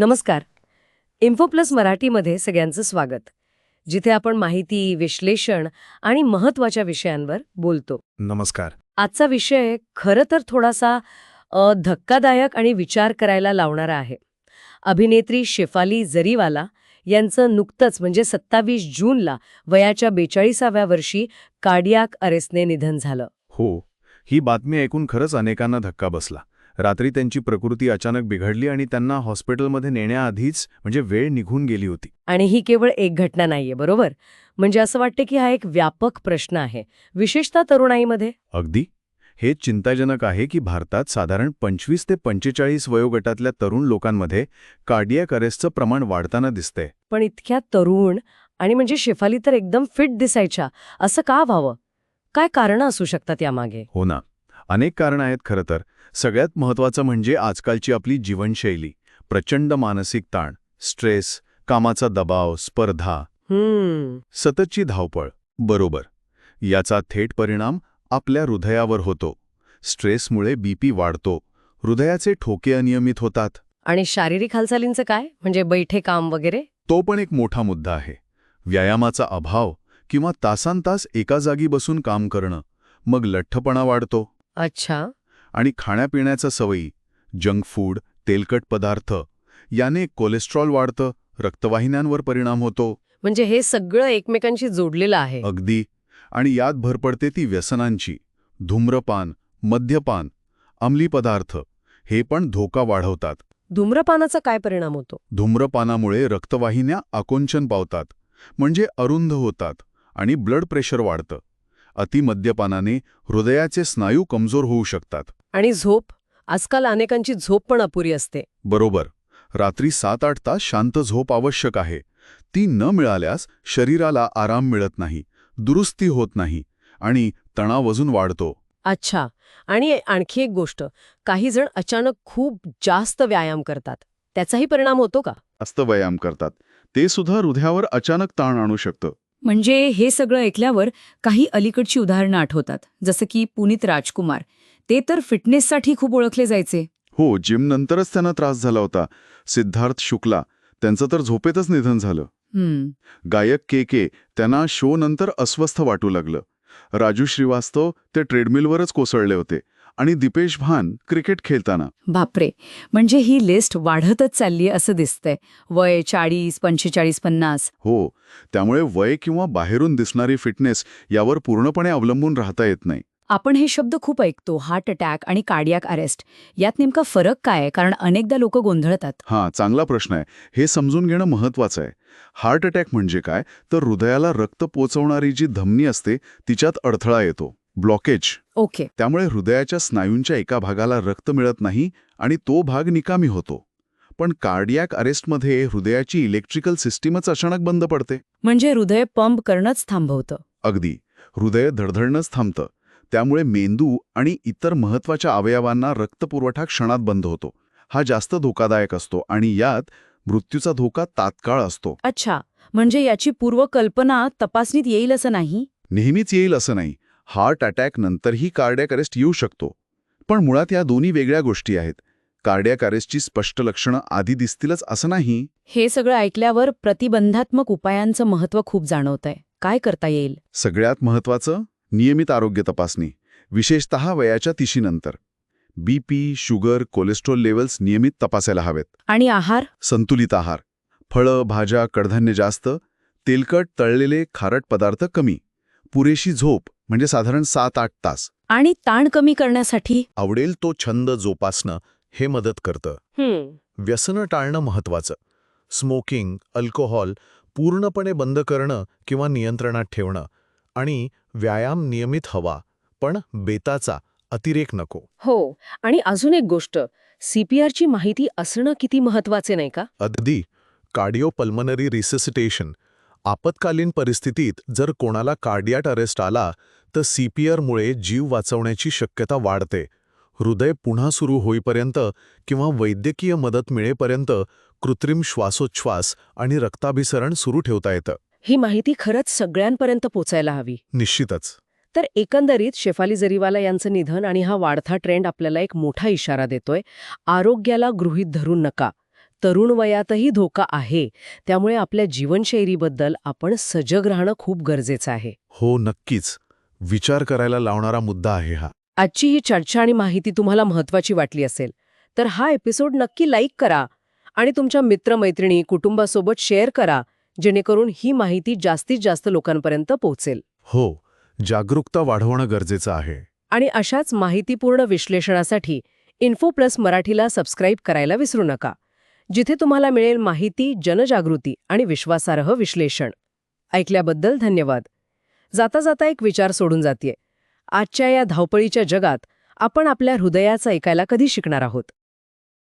नमस्कार. Info plus मराठीमध्ये सगळ्यांचं स्वागत. जिथे आपण माहिती विश्लेषण आणि महत्त्वाच्या विषयांवर बोलतो. नमस्कार. आजचा विषय खरं तर थोडासा धक्कादायक आणि विचार करायला लावणारा आहे. अभिनेत्री शेफाली जरीवाला यांचं नुकतंच म्हणजे सत्तावीस जूनला वयाच्या बेचाळीसाव्या वर्षी कार्डियाक अरेस्टने निधन झालं. हो ही बातमी ऐकून खरंच अनेकांना धक्का बसला. रात्री त्यांची प्रकृती अचानक बिघडली आणि त्यांना हॉस्पिटलमध्ये नेण्याआधीच म्हणजे वेळ निघून गेली होती. आणि ही केवळ एक घटना नाहीये बरोबर? म्हणजे असं वाटतं की हा एक व्यापक प्रश्न आहे विशेषतः तरुणाईमध्ये? अगदी. हे चिंताजनक आहे की भारतात साधारण पंचवीस ते पंचेचाळीस वयोगटातल्या तरुण लोकांमध्ये कार्डियाक अरेस्टचं प्रमाण वाढताना दिसतंय. पण इतक्या तरुण आणि म्हणजे शेफाली तर एकदम फिट दिसायच्या असं का व्हावं? काय कारणं असू शकतात यामागे? हो ना. अनेक कारणं आहेत खरं तर. सगळ्यात महत्त्वाचं म्हणजे आजकालची आपली जीवनशैली. प्रचंड मानसिक ताण स्ट्रेस कामाचा दबाव स्पर्धा. सततची धावपळ. बरोबर. याचा थेट परिणाम आपल्या हृदयावर होतो. स्ट्रेसमुळे बीपी वाढतो. हृदयाचे ठोके अनियमित होतात. आणि शारीरिक हालचालींचं काय? म्हणजे बैठे काम वगैरे? तो पण एक मोठा मुद्दा आहे. व्यायामाचा अभाव किंवा तासांतास एका जागी बसून काम करणं. मग लठ्ठपणा वाढतो. अच्छा. आणि खाण्यापिण्याच्या सवयी जंक फूड तेलकट पदार्थ याने कोलेस्ट्रॉल वाढतं रक्तवाहिन्यांवर परिणाम होतो. म्हणजे हे सगळं एकमेकांशी जोडलेलं आहे. अगदी. आणि यात भर पडते ती व्यसनांची धूम्रपान मद्यपान अंमली पदार्थ हे पण धोका वाढवतात. धूम्रपानाचा काय परिणाम होतो? धूम्रपानामुळे रक्तवाहिन्या आकुंचन पावतात म्हणजे अरुंद होतात आणि ब्लड प्रेशर वाढतं. अतिमद्यपानाने हृदयाचे स्नायू कमजोर होऊ शकतात. आणि झोप आजकाल अनेकांची झोप पण अपुरी असते. बरोबर. रात्री सात आठ तास शांत झोप आवश्यक आहे. ती न मिळाल्यास शरीराला आराम मिळत नाही दुरुस्ती होत नाही आणि तणाव अजून वाढतो. अच्छा. आणि आणखी एक गोष्ट काही जण अचानक खूप जास्त व्यायाम करतात. त्याचाही परिणाम होतो का? जास्त व्यायाम करतात. ते सुद्धा हृदयावर अचानक ताण आणू शकतं. म्हणजे हे सगळं ऐकल्यावर काही अलीकडची उदाहरणं आठवतात जसं की पुनीत राजकुमार. ते तर फिटनेससाठी खूप ओळखले जायचे. हो जिम नंतरच त्यांना त्रास झाला होता. सिद्धार्थ शुक्ला त्यांचं तर झोपेतच निधन झालं. हम्म. गायक के के त्यांना शो नंतर अस्वस्थ वाटू लागलं. राजू श्रीवास्तव ते ट्रेडमिलवरच कोसळले होते. आणि दिपेश भान क्रिकेट खेळताना. बापरे. म्हणजे ही लिस्ट वाढतच चालली असं दिसतंय. वय चाळीस पंचेचाळीस पन्नास. हो. त्यामुळे वय किंवा बाहेरून दिसणारी फिटनेस यावर पूर्णपणे अवलंबून राहता येत नाही. आपण हे शब्द खूप ऐकतो. हार्ट अटॅक आणि कार्डियाक अरेस्ट. यात नेमका फरक काय आहे? कारण अनेकदा लोक गोंधळतात. हां चांगला प्रश्न आहे. हे समजून घेणं महत्वाचं आहे. हार्ट अटॅक म्हणजे काय? तर हृदयाला रक्त पोचवणारी जी धमनी असते तिच्यात अडथळा येतो. ब्लॉकेज. ओके. त्यामुळे हृदयाच्या स्नायूंच्या एका भागाला रक्त मिळत नाही आणि तो भाग निकामी होतो. पण कार्डियाक अरेस्टमध्ये हृदयाची इलेक्ट्रिकल सिस्टीमच अचानक बंद पडते. म्हणजे हृदय पंप करणंच थांबवतं. अगदी. हृदय धडधडणंच थांबतं. त्यामुळे मेंदू आणि इतर महत्त्वाच्या अवयवांना रक्तपुरवठा क्षणात बंद होतो. हा जास्त धोकादायक असतो आणि यात मृत्यूचा धोका तात्काळ असतो. अच्छा. म्हणजे याची पूर्वकल्पना तपासणीत येईल असं नाही? नेहमीच येईल असं नाही. हार्ट अटॅक नंतरही कार्डियाक अरेस्ट येऊ शकतो. पण मुळात या दोन्ही वेगळ्या गोष्टी आहेत. कार्डियाक अरेस्टची स्पष्ट लक्षणं आधी दिसतीलच असं नाही. हे सगळं ऐकल्यावर प्रतिबंधात्मक उपायांचं महत्त्व खूप जाणवतंय. काय करता येईल? सगळ्यात महत्वाचं नियमित आरोग्य तपासणी विशेषतः वयाच्या तिशीनंतर. बीपी शुगर कोलेस्ट्रॉल लेवल्स नियमित तपासायला हवेत. आणि आहार? संतुलित आहार. फळं भाज्या कडधान्य जास्त तेलकट तळलेले खारट पदार्थ कमी. पुरेशी झोप म्हणजे साधारण सात आठ तास. आणि ताण कमी करण्यासाठी? आवडेल तो छंद जोपासणं हे मदत करतं. व्यसनं टाळणं महत्वाचं स्मोकिंग अल्कोहोल पूर्णपणे बंद करणं किंवा नियंत्रणात ठेवणं. आणि व्यायाम नियमित हवा पण बेताचा अतिरेक नको. हो आणि अजून एक गोष्ट. सीपीआरची माहिती असणं किती महत्त्वाचे नाही का? अगदी. Cardiopulmonary resuscitation. आपत्कालीन परिस्थितीत जर कोणाला कार्डियाट अरेस्ट आला तर सीपीआरमुळे जीव वाचवण्याची शक्यता वाढते. हृदय पुन्हा सुरू होईपर्यंत किंवा वैद्यकीय मदत मिळेपर्यंत कृत्रिम श्वासोच्छ्वास आणि रक्ताभिसरण सुरू ठेवता येतं. ही माहिती खरंच सगळ्यांपर्यंत पोचायला हवी. निश्चितच. तर एकंदरीत शेफाली जरीवाला यांचं निधन आणि हा वाढता ट्रेंड आपल्याला एक मोठा इशारा देतोय आरोग्याला गृहीत धरू नका. तरुण वयातही धोका आहे. त्यामुळे आपल्या जीवनशैलीबद्दल आपण सजग राहणं खूप गरजेचं आहे. हो नक्कीच. विचार करायला लावणारा मुद्दा आहे हा. आजची ही चर्चा आणि माहिती तुम्हाला महत्वाची वाटली असेल तर हा एपिसोड नक्की लाईक करा आणि तुमच्या मित्रमैत्रिणी कुटुंबासोबत शेअर करा जेणेकरून ही माहिती जास्तीत जास्त लोकांपर्यंत पोहोचेल. हो जागरूकता वाढवणं गरजेचं आहे. आणि अशाच माहितीपूर्ण विश्लेषणासाठी इन्फो प्लस मराठीला सबस्क्राईब करायला विसरू नका जिथे तुम्हाला मिळेल माहिती जनजागृती आणि विश्वासार्ह विश्लेषण. ऐकल्याबद्दल धन्यवाद. जाता जाता एक विचार सोडून जातीये. आजच्या या धावपळीच्या जगात आपण आपल्या हृदयाचं ऐकायला कधी शिकणार आहोत?